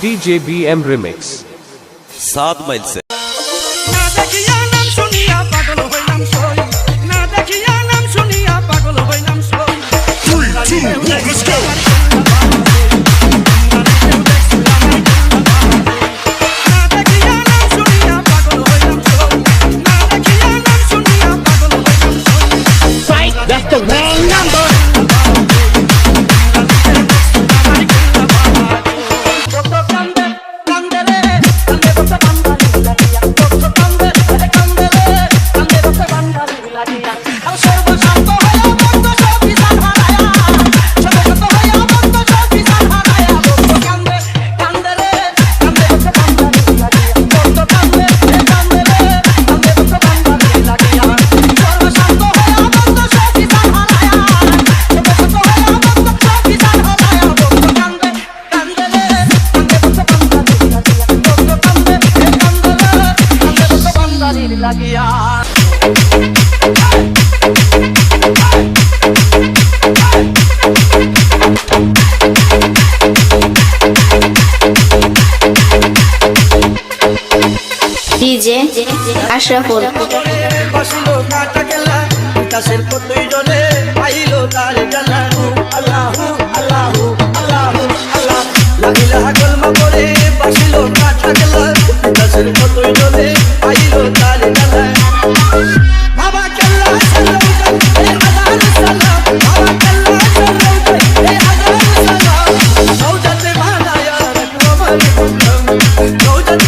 DJ B M remix सात mile से। লাগিয়া। ডিজে আশরাফুল। বসল কাটা খেলা কাছের কতই জনে পাইলো তার জানা আল্লাহ আল্লাহ আল্লাহ আল্লাহ লাগিলা গোলমা করে বসল কাটা খেলা কাছের কতই জনে পাইলো তার